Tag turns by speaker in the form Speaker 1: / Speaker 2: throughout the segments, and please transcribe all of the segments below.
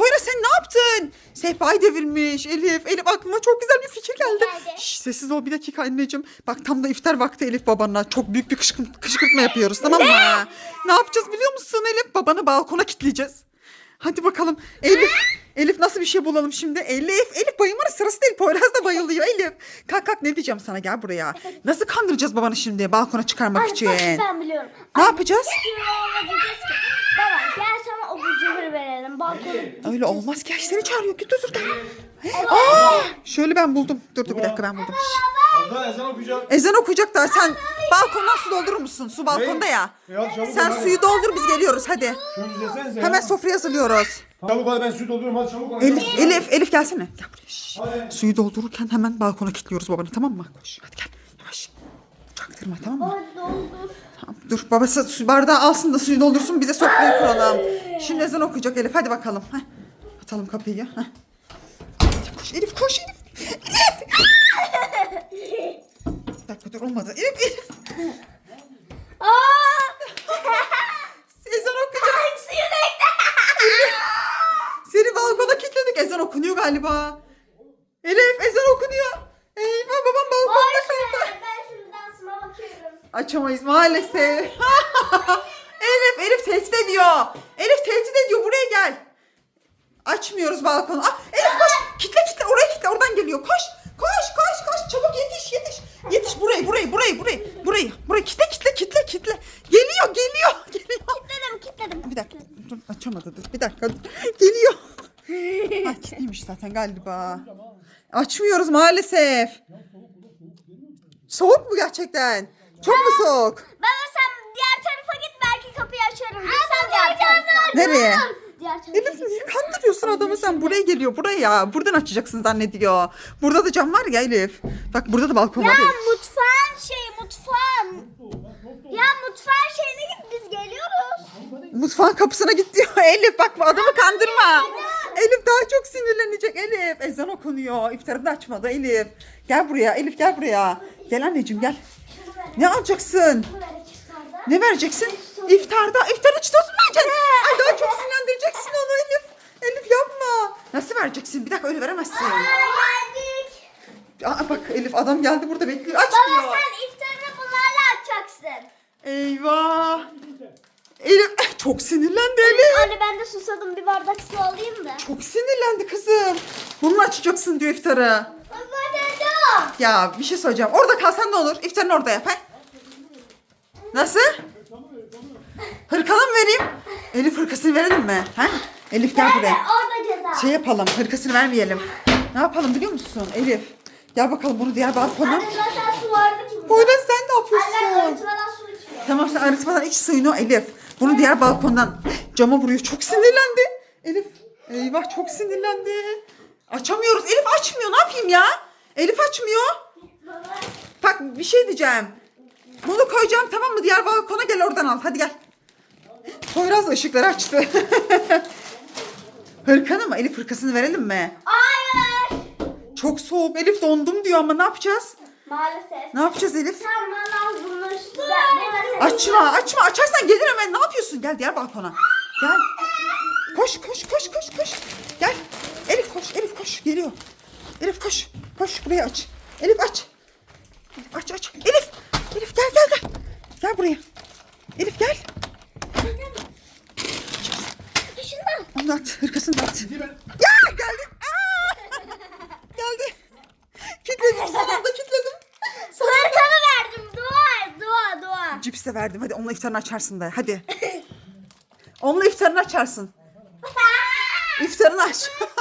Speaker 1: Poyraz sen ne yaptın? Sehpayı devirmiş Elif. Elif aklıma çok güzel bir fikir geldi.
Speaker 2: geldi?
Speaker 1: Şş, sessiz ol bir dakika anneciğim. Bak tam da iftar vakti Elif babanla. Çok büyük bir kışkırt- kışkırtma yapıyoruz tamam mı? ne yapacağız biliyor musun Elif? Babanı balkona kilitleyeceğiz. Hadi bakalım. Elif. Elif nasıl bir şey bulalım şimdi? Elif. Elif bayılmanın sırası değil. Poyraz da bayılıyor Elif. Kalk kalk ne diyeceğim sana gel buraya. Nasıl kandıracağız babanı şimdi balkona çıkarmak
Speaker 2: Ay,
Speaker 1: için?
Speaker 2: bak ben biliyorum.
Speaker 1: Ne yapacağız?
Speaker 2: Yola diyeceğiz ki baba gel verelim. Balkonu.
Speaker 1: Öyle olmaz ki. Seni çağırıyor. Git dur dur. Aa, şöyle ben buldum. Dur dur bir dakika ben buldum.
Speaker 3: Arda ezan okuyacağım.
Speaker 1: Ezan okuyacak da sen balkondan su doldurur musun? Su balkonda ya.
Speaker 3: Çabuk
Speaker 1: Sen
Speaker 3: ol, hadi.
Speaker 1: suyu doldur biz geliyoruz hadi.
Speaker 3: Şunu izlesenize
Speaker 1: Hemen
Speaker 3: ya.
Speaker 1: sofraya hazırlıyoruz.
Speaker 3: Çabuk hadi ben suyu dolduruyorum hadi çabuk ol.
Speaker 1: Elif, Elif, Elif gelsene. Gel buraya.
Speaker 3: Hadi.
Speaker 1: Suyu doldururken hemen balkona kilitliyoruz babanı tamam mı? Koş hadi gel. Çaktırma tamam mı?
Speaker 2: Hadi doldur.
Speaker 1: Tamam, dur babası su bardağı alsın da suyu doldursun bize sofrayı kuralım. Şimdi ezan okuyacak Elif hadi bakalım. Heh. Atalım kapıyı. Heh. Hadi Koş Elif koş Elif. Elif. Bir dakika dur olmadı. Elif Elif. Ezan okuyacak.
Speaker 2: Ay.
Speaker 1: Seni balkona kilitledik. Ezan okunuyor galiba. Elif ezan okunuyor. Eyvah babam balkonda kaldı.
Speaker 2: Boş ver, Ben şimdi dansıma bakıyorum.
Speaker 1: Açamayız maalesef. Elif, Elif tehdit ediyor. Elif tehdit ediyor. Buraya gel. Açmıyoruz balkonu. Ah, Elif koş. Kitle kitle. Oraya kitle. Oradan geliyor. Koş. Koş koş koş. Çabuk yetiş yetiş. Yetiş burayı burayı burayı burayı. Burayı. Burayı kitle kitle kitle kitle. Geliyor geliyor. Geliyor.
Speaker 2: Kilitledim kilitledim.
Speaker 1: Bir dakika. Dur açamadı dur. Bir dakika. Geliyor. ha kilitliymiş zaten galiba. Açmıyoruz maalesef. Soğuk mu gerçekten? Çok mu soğuk?
Speaker 2: Baba sen diğer tarafa git belki kapıyı açarım. Git sen diğer tarafa.
Speaker 1: Nereye?
Speaker 2: Diğer tarafa.
Speaker 1: Elif kandırıyorsun adamı sen? Buraya geliyor buraya. Buradan açacaksın zannediyor. Burada da cam var ya Elif. Bak burada da balkon
Speaker 2: Ya
Speaker 1: var ya.
Speaker 2: mutfağın şey mutfağın. Ya mutfağın şeyine git biz geliyoruz.
Speaker 1: Mutfağın kapısına git diyor. Elif bak bu adamı kandırma. Elif daha çok sinirlenecek Elif. Ezan okunuyor. İftarı da açmadı Elif. Gel buraya Elif gel buraya. Gel anneciğim gel. Ne alacaksın? Ne vereceksin? İftarda. İftarda çitoz mu vereceksin? Ay daha çok sinirlendireceksin onu Elif. Elif yapma. Nasıl vereceksin? Bir dakika öyle veremezsin.
Speaker 2: geldik.
Speaker 1: Aa, bak Elif adam geldi burada bekliyor.
Speaker 2: Baba
Speaker 1: Açmıyor.
Speaker 2: sen iftarını bunlarla açacaksın.
Speaker 1: Eyvah. Elif eh, çok sinirlendi Elif.
Speaker 2: Anne ben de susadım bir bardak su alayım da.
Speaker 1: Çok sinirlendi kızım. Bununla açacaksın diyor iftarı.
Speaker 2: Baba dedim.
Speaker 1: Ya bir şey söyleyeceğim. Orada kalsan ne olur? İftarını orada yap. he? Nasıl? Hırkanı mı vereyim? Elif hırkasını verelim mi? He? Elif gel buraya.
Speaker 2: Orada ceza.
Speaker 1: Şey yapalım, hırkasını vermeyelim. Ne yapalım biliyor musun Elif? Gel bakalım bunu diğer balkona.
Speaker 2: Anne zaten su vardı ki burada.
Speaker 1: Poyraz sen ne
Speaker 2: Annem
Speaker 1: yapıyorsun?
Speaker 2: arıtmadan su içmiyor.
Speaker 1: Tamam sen arıtmadan iç suyunu Elif. Bunu diğer balkondan cama vuruyor. Çok sinirlendi. Elif eyvah çok sinirlendi. Açamıyoruz. Elif açmıyor. Ne yapayım ya? Elif açmıyor.
Speaker 2: Baba.
Speaker 1: Bak bir şey diyeceğim. Bunu koyacağım tamam mı? Diğer balkona gel oradan al. Hadi gel. Poyraz da ışıkları açtı. Hırkanı mı? Elif hırkasını verelim mi?
Speaker 2: Hayır.
Speaker 1: Çok soğuk. Elif dondum diyor ama ne yapacağız?
Speaker 2: Maalesef.
Speaker 1: Ne yapacağız Elif?
Speaker 2: Sen bana bunu
Speaker 1: Açma açma açarsan gelir hemen ne yapıyorsun gel diğer balkona gel koş koş koş koş koş gel Elif koş Elif koş geliyor Elif koş koş buraya aç. Elif aç. Elif aç aç. Elif! Elif gel gel gel. Gel buraya. Elif gel.
Speaker 2: Şundan.
Speaker 1: onu at hırkasını da at. Ya geldi. Aa! geldi. Kilitledim sonunda kilitledim.
Speaker 2: Hırkanı verdim. Dua. Dua dua.
Speaker 1: cips de verdim. Hadi onunla iftarını açarsın da hadi. Onunla iftarını açarsın. İftarını aç.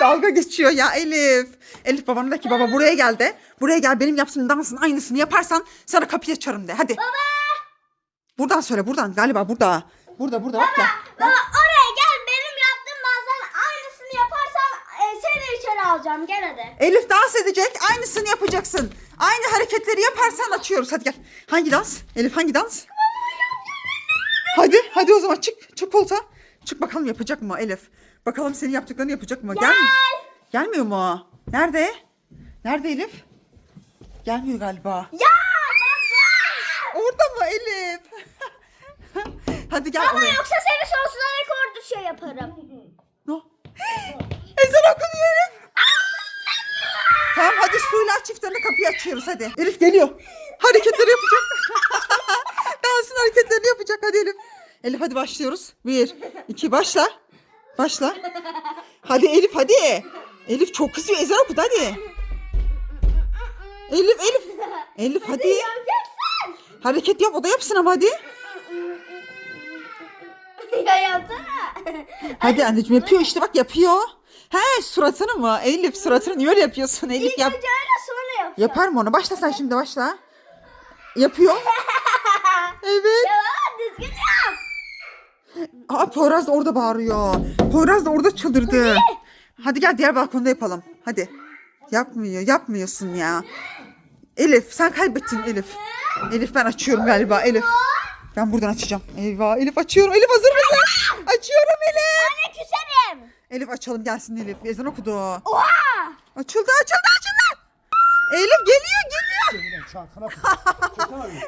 Speaker 1: Dalga geçiyor ya Elif. Elif babana de ki baba buraya gel de. Buraya gel benim yaptığım dansın aynısını yaparsan sana kapıyı açarım de. Hadi. Baba. Buradan söyle buradan galiba burada. Burada burada bak gel.
Speaker 2: Baba oraya gel. Benim yaptığım bazen aynısını yaparsan e, seni içeri alacağım. Gel hadi.
Speaker 1: Elif dans edecek aynısını yapacaksın. Aynı hareketleri yaparsan açıyoruz. Hadi gel. Hangi dans? Elif hangi dans? Hadi hadi o zaman çık. Çık koltuğa. Çık bakalım yapacak mı Elif? Bakalım senin yaptıklarını yapacak mı? Gel. Gelmiyor mu? Nerede? Nerede Elif? Gelmiyor galiba.
Speaker 2: Ya baba.
Speaker 1: Orada mı Elif? Hadi gel
Speaker 2: Ama
Speaker 1: oraya.
Speaker 2: yoksa seni sonsuza rekor düşe yaparım.
Speaker 1: No. Ezan okunuyor Elif. Tamam hadi suyla aç çiftlerini kapıyı açıyoruz hadi. Elif geliyor. Hareketleri yapacak. Dansın hareketlerini yapacak hadi Elif. Elif hadi başlıyoruz. Bir, iki başla. Başla. Hadi Elif hadi. Elif çok kızıyor ezan okudu hadi. Elif Elif. Elif hadi. Hareket yap o da yapsın ama hadi.
Speaker 2: ya yapsana.
Speaker 1: Hadi anneciğim yapıyor işte bak yapıyor. He suratını mı? Elif suratını niye öyle yapıyorsun Elif yap.
Speaker 2: sonra yap.
Speaker 1: Yapar mı onu? Başla sen şimdi başla. Yapıyor. Evet.
Speaker 2: Yap.
Speaker 1: Aa Poyraz da orada bağırıyor. Poyraz da orada çıldırdı. Hadi gel diğer balkonda yapalım. Hadi. Yapmıyor. Yapmıyorsun ya. Elif sen kaybettin Elif. Elif ben açıyorum galiba Elif. Ben buradan açacağım. Eyvah Elif açıyorum. Elif hazır mısın? Açıyorum Elif.
Speaker 2: Anne küserim.
Speaker 1: Elif açalım gelsin Elif. Ezan okudu.
Speaker 2: Oha.
Speaker 1: Açıldı açıldı açıldı. Elif geliyor geliyor.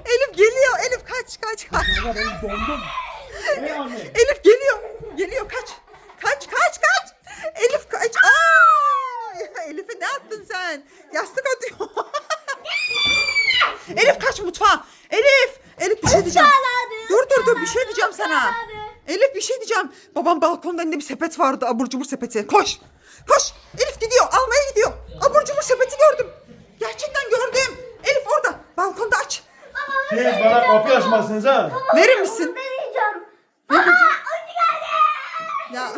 Speaker 1: Elif geliyor. Elif kaç kaç kaç.
Speaker 3: Ya ben dondum.
Speaker 1: Elif geliyor. Geliyor kaç. Kaç kaç kaç. Elif kaç. Aa! Elif'e ne yaptın sen? Yastık atıyor. Elif kaç mutfağa. Elif. Elif bir şey diyeceğim. Dur dur dur bir şey diyeceğim sana. Elif bir şey diyeceğim. Babam balkonda elinde bir sepet vardı. Abur cubur sepeti. Koş. Koş. Elif gidiyor. Almaya gidiyor. Abur cubur sepeti gördüm. Gerçekten gördüm. Elif orada. Balkonda aç.
Speaker 3: Siz bana kapıyı açmazsınız ha.
Speaker 1: Verir misin?
Speaker 2: Ben yiyeceğim.
Speaker 1: Verir misin?
Speaker 2: Acı geldi.
Speaker 1: Ya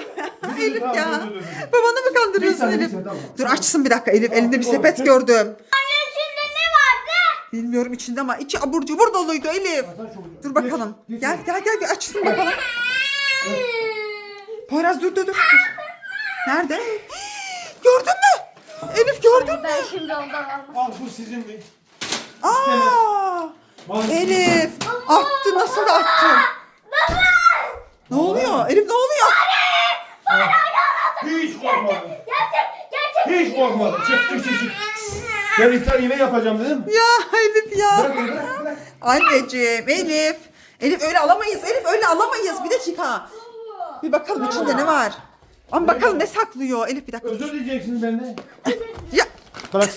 Speaker 3: dur,
Speaker 1: Elif ya. Babanı mı kandırıyorsun Elif? Dur açsın bir dakika Elif. Elinde bir sepet gördüm.
Speaker 2: Anne içinde ne vardı?
Speaker 1: Bilmiyorum içinde ama içi abur cubur doluydu Elif. Dur bakalım. Gel gel gel bir açsın bakalım. Poyraz dur dur dur. Nerede? Gördün mü? Elif gördün mü?
Speaker 2: Ben şimdi ondan almam.
Speaker 3: Al bu sizin bir.
Speaker 1: Aa! Elif attı nasıl attı? Ne oluyor? Elif ne oluyor?
Speaker 3: Hiç korkmadım.
Speaker 2: Gerçek, gerçek.
Speaker 3: Hiç korkmadım. Çık çık çık çık. Ben iftar yemeği yapacağım dedim.
Speaker 1: Ya Elif ya.
Speaker 3: Bırak beni bırak bırak.
Speaker 1: Anneciğim Elif. Elif öyle alamayız. Elif öyle alamayız. Bir dakika. Bir bakalım içinde ne var. Ama bakalım ne saklıyor. Elif bir dakika.
Speaker 3: Özür dileyeceksiniz benden.
Speaker 1: Ya
Speaker 3: Bırak.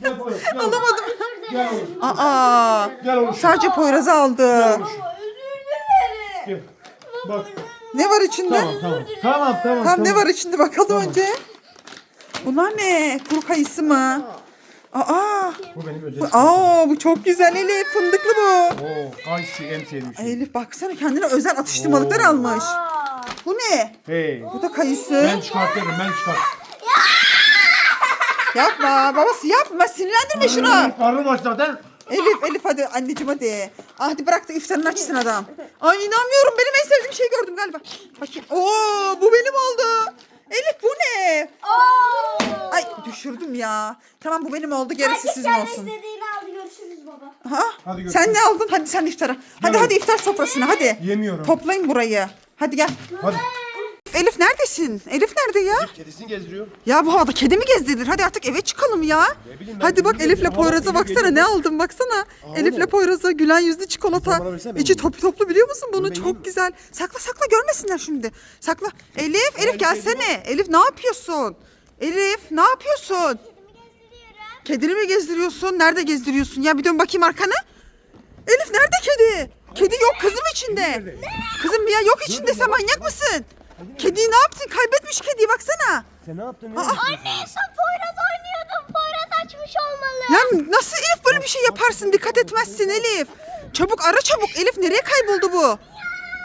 Speaker 3: Gel Poyraz. Gel
Speaker 1: alamadım.
Speaker 3: Gel oğlum.
Speaker 1: Aa.
Speaker 3: Gel oğlum.
Speaker 1: Sadece Poyraz'ı aldı.
Speaker 2: Özür dilerim.
Speaker 3: Gel. Bak.
Speaker 1: Ne var içinde?
Speaker 3: Tamam tamam. Tamam tamam.
Speaker 1: Tam ne var içinde bakalım önce. Bunlar ne? Kuru kayısı mı? Aa.
Speaker 3: Bu benim özel.
Speaker 1: Aa bu çok güzel Elif. Fındıklı bu.
Speaker 3: Oo, kayısı en sevdiğim şey.
Speaker 1: Elif baksana kendine özel atıştırmalıklar
Speaker 3: Oo.
Speaker 1: almış.
Speaker 2: Aa.
Speaker 1: Bu ne?
Speaker 3: Hey.
Speaker 1: Bu da kayısı.
Speaker 3: Ben çıkartırım ben çıkart.
Speaker 1: Yapma babası yapma sinirlendirme şunu.
Speaker 3: Karnım aç zaten.
Speaker 1: Elif Elif hadi anneciğim hadi. Ah, Hadi bırak da iftarını açsın adam. Ay inanmıyorum benim en sevdiğim şeyi gördüm galiba. Bakayım. Oo bu benim oldu. Elif bu ne?
Speaker 2: Oo.
Speaker 1: Ay düşürdüm ya. Tamam bu benim oldu gerisi
Speaker 2: Herkes
Speaker 1: sizin
Speaker 2: kendi
Speaker 1: olsun.
Speaker 2: istediğini aldı görüşürüz baba.
Speaker 1: Ha?
Speaker 3: Hadi.
Speaker 1: Sen ne aldın? Hadi sen iftara. Hadi hadi iftar sofrasına hadi.
Speaker 3: Yemiyorum.
Speaker 1: Toplayın burayı. Hadi gel.
Speaker 3: Hadi.
Speaker 1: Elif neredesin? Elif nerede ya?
Speaker 3: Kedisini gezdiriyor.
Speaker 1: Ya bu havada kedi mi gezdirir? Hadi artık eve çıkalım ya.
Speaker 3: bileyim ben,
Speaker 1: Hadi bak
Speaker 3: bilmiyorum.
Speaker 1: Elif'le
Speaker 3: Hava
Speaker 1: Poyraz'a baksana ne aldım baksana. Elif'le
Speaker 3: ne?
Speaker 1: Poyraz'a gülen yüzlü çikolata.
Speaker 3: Versene,
Speaker 1: İçi toplu toplu biliyor musun bunu?
Speaker 3: ben yiyeyim.
Speaker 1: Çok güzel. Sakla sakla görmesinler şimdi. Sakla. Elif, Elif gelsene. Elif ne yapıyorsun? Elif ne yapıyorsun? Kedini mi gezdiriyorsun? Nerede gezdiriyorsun? Ya bir dön bakayım arkana. Elif nerede kedi? Kedi yok kızım içinde. Kızım ya yok içinde sen manyak mısın? Kediyi ne yaptın? Kaybetmiş kediyi baksana.
Speaker 3: Sen ne yaptın?
Speaker 1: Aa,
Speaker 2: Anne sen Poyraz oynuyordun. Poyraz açmış olmalı.
Speaker 1: Ya nasıl Elif böyle bir şey yaparsın? Dikkat etmezsin Elif. Çabuk ara çabuk. Elif nereye kayboldu bu?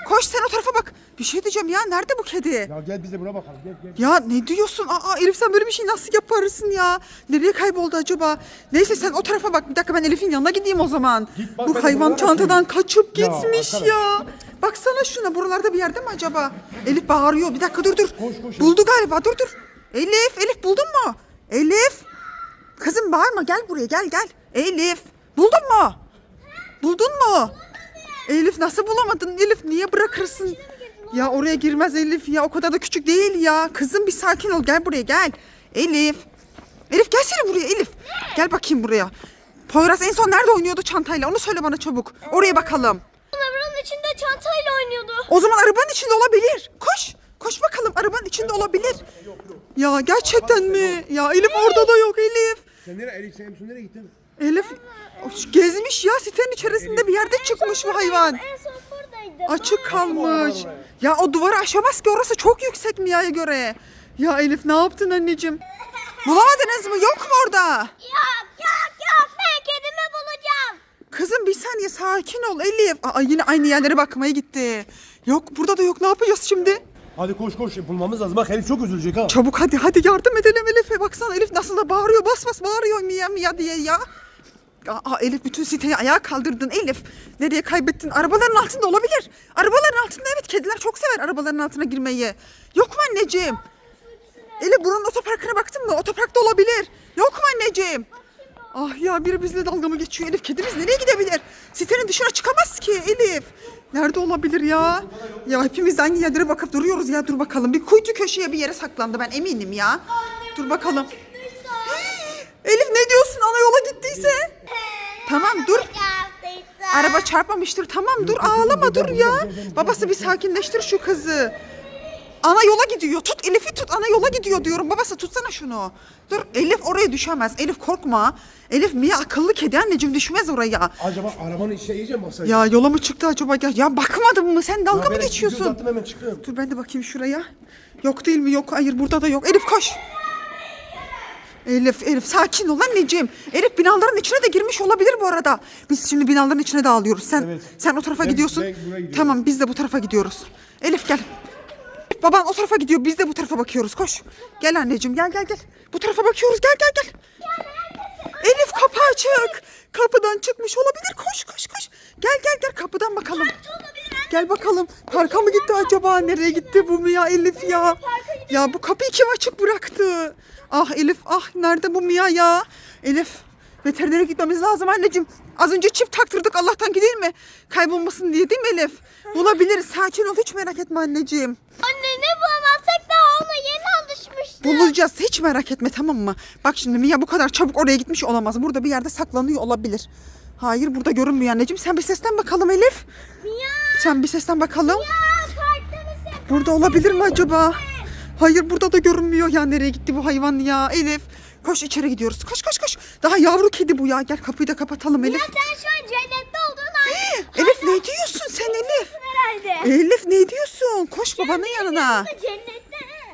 Speaker 1: Koş sen o tarafa bak. Bir şey diyeceğim ya. Nerede bu kedi?
Speaker 3: Ya gel biz de buna bakalım. Gel gel.
Speaker 1: Ya ne diyorsun? Aa Elif sen böyle bir şey nasıl yaparsın ya? Nereye kayboldu acaba? Neyse sen o tarafa bak. Bir dakika ben Elif'in yanına gideyim o zaman.
Speaker 3: Git bak,
Speaker 1: bu hayvan çantadan kaçıp
Speaker 3: Ya,
Speaker 1: gitmiş
Speaker 3: arkadaş.
Speaker 1: ya. Baksana şuna buralarda bir yerde mi acaba? Elif bağırıyor. Bir dakika dur dur.
Speaker 3: Koş, koş.
Speaker 1: Buldu galiba. Dur dur. Elif, Elif buldun mu? Elif. Kızım bağırma gel buraya gel gel. Elif. Buldun mu? Buldun mu? Elif nasıl bulamadın? Elif niye bırakırsın? Ya oraya girmez Elif ya. O kadar da küçük değil ya. Kızım bir sakin ol. Gel buraya gel. Elif. Elif gelsene buraya Elif. Gel bakayım buraya. Poyraz en son nerede oynuyordu çantayla? Onu söyle bana çabuk. Oraya bakalım.
Speaker 2: Arabanın içinde çantayla oynuyordu.
Speaker 1: O zaman arabanın içinde olabilir. Koş. Koş içinde olabilir. Ya gerçekten mi? Ya Elif orada da yok Elif.
Speaker 3: Sen nereye Elif sen Emsun nereye gittin?
Speaker 1: Elif gezmiş ya sitenin içerisinde bir yerde çıkmış bu hayvan.
Speaker 2: En son buradaydım.
Speaker 1: Açık kalmış. Ya o duvarı aşamaz ki orası çok yüksek Mia'ya göre. Ya Elif ne yaptın anneciğim? Bulamadınız mı? Yok mu orada?
Speaker 2: Yok yok yok ben kedimi bulacağım.
Speaker 1: Kızım bir saniye sakin ol Elif. Aa, yine aynı yerlere bakmaya gitti. Yok burada da yok ne yapacağız şimdi?
Speaker 3: Hadi koş koş bulmamız lazım. Bak Elif çok üzülecek ha.
Speaker 1: Çabuk hadi hadi yardım edelim Elif'e. Baksana Elif nasıl da bağırıyor bas bas bağırıyor Mia Mia diye ya. Aa, Elif bütün siteyi ayağa kaldırdın Elif. Nereye kaybettin? Arabaların altında olabilir. Arabaların altında evet kediler çok sever arabaların altına girmeyi. Yok mu anneciğim? Elif buranın otoparkına baktın mı? Otoparkta olabilir. Yok mu anneciğim? Ah ya biri bizle dalga mı geçiyor Elif? Kedimiz nereye gidebilir? Sitenin dışına çıkamaz ki Elif. Nerede olabilir ya? Ya hepimiz aynı yerlere bakıp duruyoruz ya. Dur bakalım. Bir kuytu köşeye bir yere saklandı ben eminim ya. Dur bakalım. Elif ne diyorsun? Ana yola gittiyse. Tamam dur. Araba çarpmamıştır. Tamam dur ağlama dur ya. Babası bir sakinleştir şu kızı. Ana yola gidiyor. Tut Elif'i tut. Ana yola gidiyor diyorum. Babası tutsana şunu. Dur Elif oraya düşemez. Elif korkma. Elif Mia akıllı kedi anneciğim düşmez oraya.
Speaker 3: Acaba arabanın içine iyice mi?
Speaker 1: Ya yola mı çıktı acaba? Ya, ya bakmadın mı? Sen dalga
Speaker 3: Ya
Speaker 1: mı
Speaker 3: ben
Speaker 1: geçiyorsun?
Speaker 3: Uzattım hemen çıktım.
Speaker 1: Dur ben de bakayım şuraya. Yok değil mi? Yok. Hayır burada da yok. Elif koş. Elif, Elif sakin ol anneciğim. Elif binaların içine de girmiş olabilir bu arada. Biz şimdi binaların içine dağılıyoruz. Sen
Speaker 3: Evet.
Speaker 1: sen o tarafa
Speaker 3: Ben-
Speaker 1: gidiyorsun.
Speaker 3: ben buraya gidiyorum.
Speaker 1: Tamam biz de bu tarafa gidiyoruz. Elif gel. Baban o tarafa gidiyor. Biz de bu tarafa bakıyoruz. Koş. Gel anneciğim gel gel gel. Bu tarafa bakıyoruz. Gel gel gel. Elif kapı açık. Kapıdan çıkmış olabilir. Koş koş koş. Gel gel gel kapıdan bakalım. Gel bakalım. Parka mı gitti acaba? Nereye gitti bu Mia Elif ya? Ya bu kapıyı kim açık bıraktı? Ah Elif ah nerede bu Mia ya? Elif veterinere gitmemiz lazım anneciğim. Az önce çift taktırdık Allah'tan ki değil mi? Kaybolmasın diye değil mi Elif? Bulabiliriz. Sakin ol hiç merak etme anneciğim.
Speaker 2: Anne ne bulamazsak daha ona yeni alışmıştı.
Speaker 1: Bulacağız hiç merak etme tamam mı? Bak şimdi Mia bu kadar çabuk oraya gitmiş olamaz. Burada bir yerde saklanıyor olabilir. Hayır burada görünmüyor anneciğim. Sen bir sesten bakalım Elif.
Speaker 2: Mia.
Speaker 1: Sen bir sesten bakalım.
Speaker 2: Mısın?
Speaker 1: Burada olabilir mi acaba? Hayır burada da görünmüyor ya nereye gitti bu hayvan ya Elif. Koş içeri gidiyoruz. Koş koş koş. Daha yavru kedi bu ya. Gel kapıyı da kapatalım Elif.
Speaker 2: Ya sen şu an cennette olduğunu
Speaker 1: Elif ne diyorsun sen Elif?
Speaker 2: herhalde.
Speaker 1: Elif ne diyorsun? Koş babanın yanına.
Speaker 2: Cennette.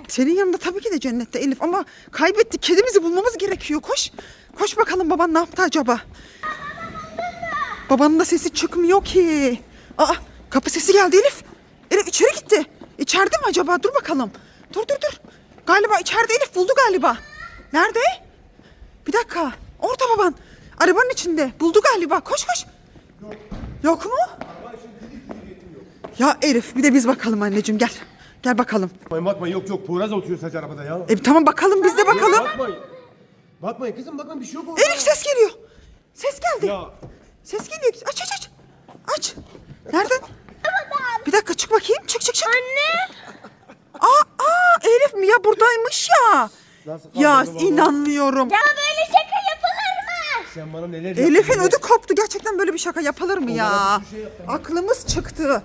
Speaker 1: Senin yanında tabii ki de cennette Elif ama kaybettik. Kedimizi bulmamız gerekiyor. Koş. Koş bakalım baban ne yaptı acaba? Babanın da sesi çıkmıyor ki. Aa kapı sesi geldi Elif. Elif içeri gitti. İçeride mi acaba? Dur bakalım. Dur dur dur. Galiba içeride Elif buldu galiba. Nerede? Bir dakika. Orada baban. Arabanın içinde. Buldu galiba. Koş koş. Yok mu? Ya Elif bir de biz bakalım anneciğim gel. Gel bakalım.
Speaker 3: Bakmayın bakmayın yok yok. Poyraz oturuyor sadece arabada ya.
Speaker 1: E tamam bakalım biz de bakalım.
Speaker 3: Bakmayın. Bakmayın kızım bakın bir şey yok orada.
Speaker 1: Elif ses geliyor. Ses geldi.
Speaker 3: Ya
Speaker 1: Ses geliyor. Aç aç aç. Aç. Nereden? Bir dakika çık bakayım. Çık çık çık.
Speaker 2: Anne.
Speaker 1: Aa, aa Elif Mia buradaymış ya.
Speaker 3: Nasıl
Speaker 1: Ya inanmıyorum.
Speaker 2: Ya böyle şaka yapılır mı?
Speaker 3: sen bana neler yaptın?
Speaker 1: Elif'in
Speaker 3: ya?
Speaker 1: ödü koptu. Gerçekten böyle bir şaka yapılır mı ya?
Speaker 3: bir şey.
Speaker 1: Aklımız çıktı.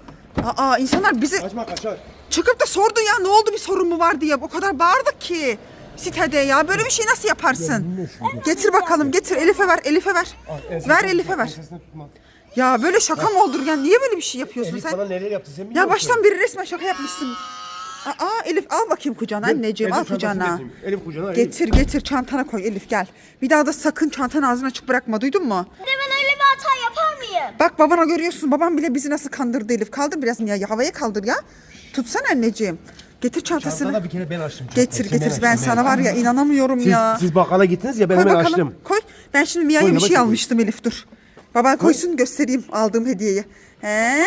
Speaker 1: Aa insanlar bizi
Speaker 3: Kaçma kaçar.
Speaker 1: çıkıp da sordu ya ne oldu bir sorun mu var diye. O kadar bağırdık ki sitede ya. Böyle bir şey nasıl yaparsın? Getir bakalım getir Elif'e ver Elif'e ver. Ver Elif'e ver.
Speaker 3: Tutma.
Speaker 1: Ya böyle şaka mı olur ya? Niye böyle bir şey yapıyorsun
Speaker 3: Elif
Speaker 1: sen?
Speaker 3: bana neler yaptı sen biliyor
Speaker 1: Ya
Speaker 3: musun?
Speaker 1: baştan beri resmen şaka yapmışsın. Aa Elif al bakayım kucağına anneciğim al kucağına.
Speaker 3: Elif kucağına. Elif.
Speaker 1: Getir getir çantana koy Elif gel. Bir daha da sakın çantanı ağzına açık bırakma duydun mu?
Speaker 2: Bir de ben öyle bir hata yapar mıyım?
Speaker 1: Bak babana görüyorsun babam bile bizi nasıl kandırdı Elif. Kaldır biraz ya havaya kaldır ya. Tutsana anneciğim. Getir çantasını.
Speaker 3: Çantada bir kere ben açtım.
Speaker 1: Getir getir
Speaker 3: Ben
Speaker 1: ben sana var ya inanamıyorum
Speaker 3: Siz,
Speaker 1: ya.
Speaker 3: siz bakkala gittiniz ya ben
Speaker 1: Koy
Speaker 3: hemen
Speaker 1: bakalım.
Speaker 3: açtım.
Speaker 1: Koy. Ben şimdi Mia'ya bir şey
Speaker 3: bakayım?
Speaker 1: almıştım Elif dur. Baban koysun göstereyim aldığım hediyeyi. He?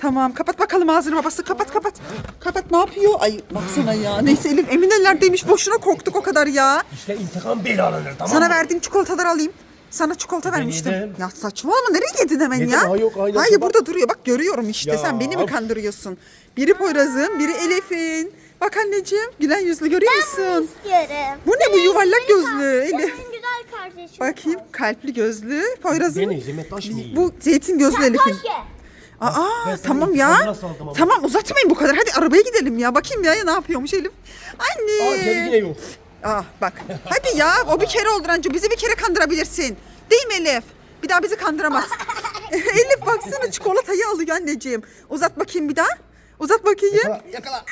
Speaker 1: Tamam kapat bakalım ağzını babası kapat kapat. Kapat ne yapıyor? Ay baksana ya. Neyse Elif emin ellerdeymiş boşuna korktuk o kadar ya.
Speaker 3: İşte intikam böyle alınır tamam
Speaker 1: Sana
Speaker 3: mı?
Speaker 1: verdiğim çikolataları alayım. Sana çikolata vermiştim.
Speaker 3: yedim.
Speaker 1: Ya saçmalama nereye yedin hemen
Speaker 3: Yedim,
Speaker 1: ya?
Speaker 3: ha yok, aynen.
Speaker 1: Hayır
Speaker 3: Bak-
Speaker 1: burada duruyor bak görüyorum işte
Speaker 3: Ya.
Speaker 1: sen beni mi kandırıyorsun? Biri Poyraz'ın biri Elif'in. Bak anneciğim gülen yüzlü görüyor musun?
Speaker 2: İstiyorum.
Speaker 1: Bu ne bu yuvarlak gözlü Elif?
Speaker 2: Benim güzel kardeşim.
Speaker 1: Bakayım kalpli gözlü Poyraz'ın.
Speaker 3: Beni izleme taş mı yiyor?
Speaker 1: Bu zeytin gözlü Elif'in.
Speaker 2: Taş ye.
Speaker 1: Aa
Speaker 3: Ben seni
Speaker 1: tamam ya.
Speaker 3: ama.
Speaker 1: Tamam uzatmayın bu kadar. Hadi arabaya gidelim ya. Bakayım ya, ya ne yapıyormuş Elif. Anne.
Speaker 3: Aa yok.
Speaker 1: Ah bak. Hadi ya o bir kere oldu anca. Bizi bir kere kandırabilirsin. Değil mi Elif? Bir daha bizi kandıramaz. Elif baksana çikolatayı alıyor anneciğim. Uzat bakayım bir daha. Uzat bakayım.
Speaker 3: Yakala. Yakala.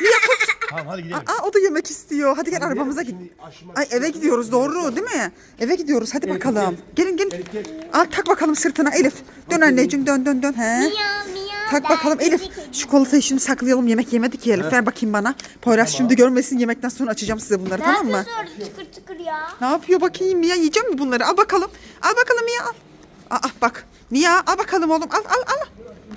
Speaker 3: Tamam hadi gidelim.
Speaker 1: Aa o da yemek istiyor. Hadi gel arabamıza git.
Speaker 3: Şimdi
Speaker 1: Ay eve gidiyoruz doğru değil mi? Eve gidiyoruz hadi bakalım. Gelin gelin. Al tak bakalım sırtına Elif. Dön anneciğim dön dön dön. He.
Speaker 2: Miyav.
Speaker 1: Tak bakalım Elif.
Speaker 2: kedi.
Speaker 1: Çikolatayı şimdi saklayalım. Yemek yemedik ya Elif. Ver bakayım bana. Poyraz şimdi görmesin. Yemekten sonra açacağım size bunları tamam mı?
Speaker 2: orada tıkır tıkır ya?
Speaker 1: Ne yapıyor bakayım Mia? Yiyecek mi bunları? Al bakalım. Al bakalım Mia al. Aa bak. Mia al bakalım oğlum. Al al al.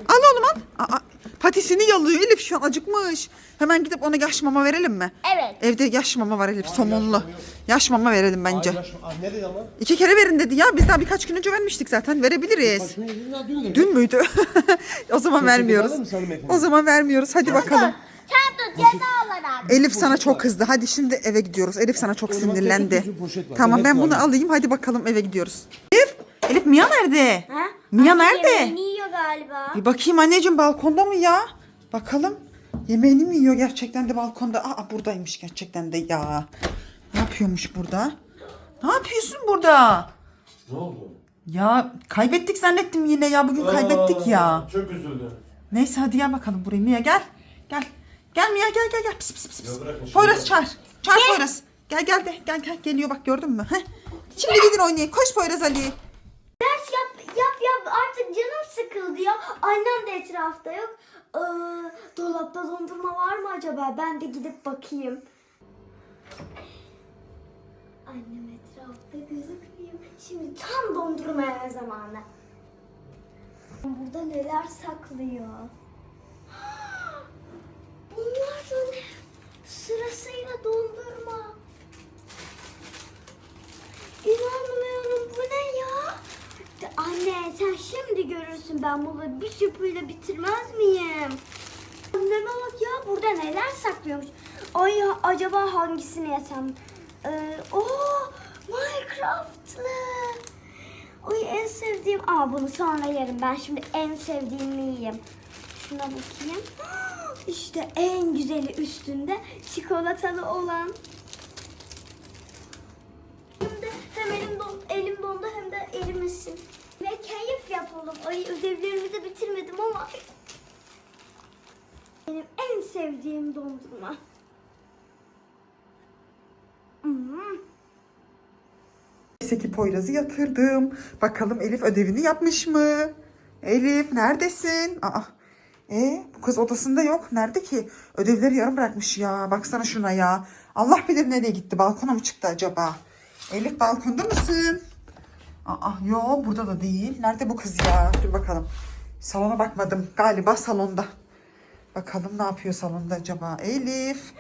Speaker 1: Al oğlum al. Aa, patisini yalıyor Elif şu an acıkmış. Hemen gidip ona yaş mama verelim mi?
Speaker 2: Evet.
Speaker 1: Evde yaş mama var Elif somonlu. Yaş mama verelim bence.
Speaker 3: Ay, yaş- Aa, ne dedi ama?
Speaker 1: İki kere verin dedi ya. Biz daha birkaç gün önce vermiştik zaten. Verebiliriz.
Speaker 3: Kaçını yedin ya dün.
Speaker 1: Dün müydü? o zaman vermiyoruz. O zaman vermiyoruz. Hadi bakalım.
Speaker 2: Sen tut ceza olarak.
Speaker 1: Elif sana çok kızdı. Hadi şimdi eve gidiyoruz. Elif sana çok sinirlendi.
Speaker 3: poşet var.
Speaker 1: Tamam
Speaker 3: Ben
Speaker 1: bunu
Speaker 3: alayım.
Speaker 1: alayım. Hadi bakalım eve gidiyoruz. Elif, Elif Mia nerede?
Speaker 2: Ha?
Speaker 1: Mia
Speaker 2: Anne
Speaker 1: nerede?
Speaker 2: Yemeğini galiba.
Speaker 1: Bir bakayım anneciğim balkonda mı ya? Bakalım. Yemeğini mi yiyor gerçekten de balkonda? Aa buradaymış gerçekten de ya. Ne yapıyormuş burada? Ne yapıyorsun burada?
Speaker 3: Ne oldu?
Speaker 1: Ya kaybettik zannettim yine ya. Bugün kaybettik ya.
Speaker 3: Çok üzüldüm.
Speaker 1: Neyse hadi gel bakalım buraya. Mia gel. Gel. Gel Mia gel gel gel. Pis pis pis. pis.
Speaker 3: Ya bırakın şimdi.
Speaker 1: Poyraz çağır. Çağır Poyraz. Gel gel de. Gel gel geliyor bak gördün mü? Heh. Şimdi gidin oynayın. Koş Poyraz Ali.
Speaker 2: Ders yap yap yap artık canım sıkıldı ya. Annem de etrafta yok. Ee, dolapta dondurma var mı acaba? Ben de gidip bakayım. Annem etrafta gözükmüyor. Şimdi tam dondurma yeme zamanı. Burada neler saklıyor? Bunlar da ne? Sırasıyla dondurma. İnanmıyorum bu ne ya? Anne sen şimdi görürsün ben bunu bir süpüyle bitirmez miyim? Anneme bak ya burada neler saklıyormuş. Ay acaba hangisini yesem? Ee, oo Minecraft'lı. Ay en sevdiğim. Aa bunu sonra yerim. Ben şimdi en sevdiğimi yiyeyim. Şuna bakayım. İşte en güzeli üstünde çikolatalı olan. Ay ödevlerimi de bitirmedim ama. Benim en sevdiğim dondurma. Hmm.
Speaker 1: Neyse ki Poyraz'ı yatırdım. Bakalım Elif ödevini yapmış mı? Elif neredesin? Aa. E bu kız odasında yok. Nerede ki? Ödevleri yarım bırakmış ya. Baksana şuna ya. Allah bilir nereye gitti. Balkona mı çıktı acaba? Elif balkonda mısın? Aa yo burada da değil. Nerede bu kız ya? Dur bakalım. Salona bakmadım. Galiba salonda. Bakalım ne yapıyor salonda acaba? Elif.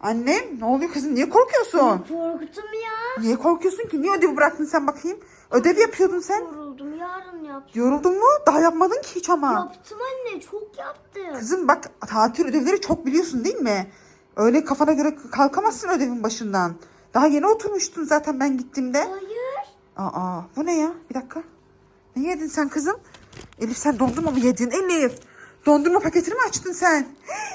Speaker 1: Annem ne oluyor kızım? Niye korkuyorsun?
Speaker 2: Korktum ya.
Speaker 1: Niye korkuyorsun ki? Niye ödevi bıraktın sen bakayım? Ödev yapıyordun sen.
Speaker 2: Yoruldum yarın yaptım.
Speaker 1: Yoruldun mu? Daha yapmadın ki hiç ama.
Speaker 2: Yaptım anne çok yaptım.
Speaker 1: Kızım bak tatil ödevleri çok biliyorsun değil mi? Öyle kafana göre kalkamazsın ödevin başından. Daha yeni oturmuştun zaten ben gittiğimde.
Speaker 2: Hayır.
Speaker 1: Aa bu ne ya? Bir dakika. Ne yedin sen kızım? Elif sen dondurma mı yedin? Elif. Dondurma paketini mi açtın sen?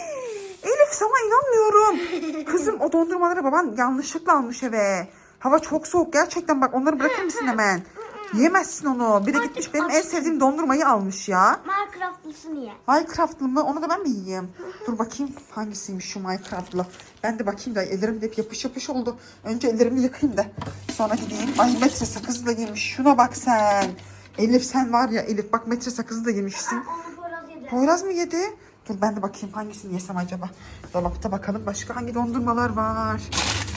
Speaker 1: Elif sana inanmıyorum. Kızım o dondurmaları baban yanlışlıkla almış eve. Hava çok soğuk gerçekten bak onları bırakır mısın hemen? Yiyemezsin onu. Bir de gitmiş benim en sevdiğim dondurmayı almış ya.
Speaker 2: Minecraft'lısı niye?
Speaker 1: Minecraft'lı mı? Onu da ben mi yiyeyim? Dur bakayım hangisiymiş şu Minecraft'lı. Ben de bakayım da ellerim de hep yapış yapış oldu. Önce ellerimi yıkayayım da sonra gideyim. Ay metre sakızı da yemiş. Şuna bak sen. Elif sen var ya Elif bak metre sakızı da yemişsin.
Speaker 2: Onu Poyraz yedi.
Speaker 1: Poyraz mı yedi? Dur ben de bakayım hangisini yesem acaba. Dolapta bakalım başka hangi dondurmalar var.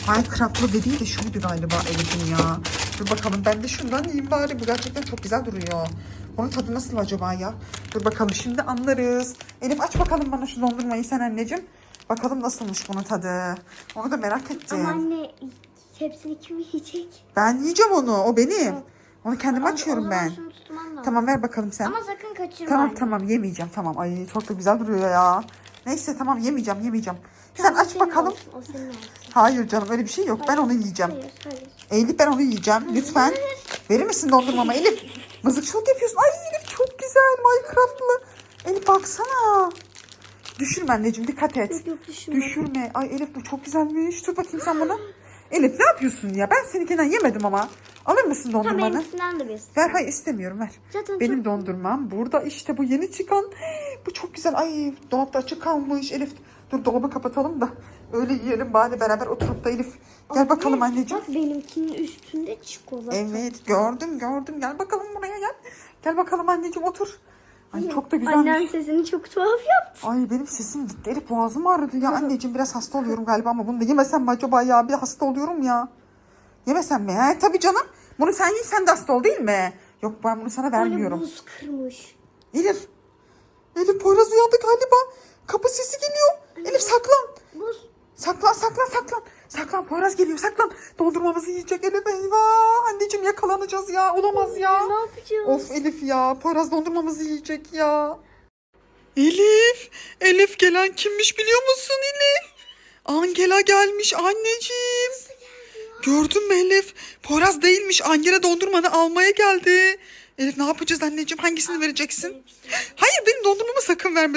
Speaker 1: Minecraft'lı dediği de şuydu galiba Elif'in ya. Dur bakalım ben de şundan yiyeyim bari. Bu gerçekten çok güzel duruyor. Bunun tadı nasıl acaba ya? Dur bakalım şimdi anlarız. Elif aç bakalım bana şu dondurmayı sen anneciğim. Bakalım nasılmış bunun tadı. Onu da merak ettim.
Speaker 2: Ama anne hepsini kim yiyecek?
Speaker 1: Ben yiyeceğim onu. O benim. Onu kendim açıyorum ben. Tamam ver bakalım sen.
Speaker 2: Ama sakın kaçırma
Speaker 1: Tamam
Speaker 2: anne.
Speaker 1: tamam yemeyeceğim tamam. Ay çok da güzel duruyor ya. Neyse tamam yemeyeceğim yemeyeceğim. Sen
Speaker 2: Tamam, o
Speaker 1: aç bakalım.
Speaker 2: olsun, o senin olsun.
Speaker 1: Hayır canım öyle bir şey yok. Ben onu yiyeceğim.
Speaker 2: Hayır hayır.
Speaker 1: Elif ben onu yiyeceğim. Lütfen. Verir misin dondurmamı Elif? Mızıkçılık yapıyorsun. Ay Elif çok güzel Minecraft'lı. Elif baksana. Düşürme anneciğim dikkat et.
Speaker 2: Yok yok.
Speaker 1: Düşürme. Ay Elif bu çok güzelmiş. Dur bakayım sen bana. Elif ne yapıyorsun ya? Ben seninkinden yemedim ama. Alır mısın dondurmanı?
Speaker 2: de bir.
Speaker 1: Ver hayır istemiyorum ver.
Speaker 2: Zaten
Speaker 1: Benim
Speaker 2: çok-
Speaker 1: dondurmam burada işte bu yeni çıkan. Bu çok güzel. Ay dolapta açık kalmış Elif. Dur dolabı kapatalım da öyle yiyelim bari beraber oturup da Elif. Gel bakalım
Speaker 2: Anne,
Speaker 1: anneciğim.
Speaker 2: Bak benimkinin üstünde çikolata.
Speaker 1: Evet gördüm gördüm. Gel bakalım buraya gel. Gel bakalım anneciğim otur. Ay çok da güzelmiş.
Speaker 2: Annem sesini çok tuhaf yaptı.
Speaker 1: Ay benim sesim gitti. Elif boğazım ağrıdı ya. Anneciğim biraz hasta oluyorum galiba ama bunu da yemesem mi acaba ya? Bir hasta oluyorum ya. Yemesem mi? He, tabii canım. Bunu sen yiyin sen de hasta ol değil mi? Yok ben bunu sana vermiyorum.
Speaker 2: Anne buz kırmış.
Speaker 1: Elif. Elif Poyraz uyandı galiba. Kapı sesi geliyor. Elif saklan.
Speaker 2: Buz.
Speaker 1: Saklan saklan saklan. Saklan Poyraz geliyor saklan. Doldurmamızı yiyecek Elif eyvah. Anneciğim yakalanacağız ya. Olamaz ya.
Speaker 2: Ne yapacağız?
Speaker 1: Of Elif ya. Poyraz dondurmamızı yiyecek ya. Elif. Elif gelen kimmiş biliyor musun Elif? Angela gelmiş anneciğim. Gördün mü Elif? Poyraz değilmiş. Angela dondurmanı almaya geldi. Elif ne yapacağız anneciğim? Hangisini vereceksin? Hayır benim dondurmamı sakın verme.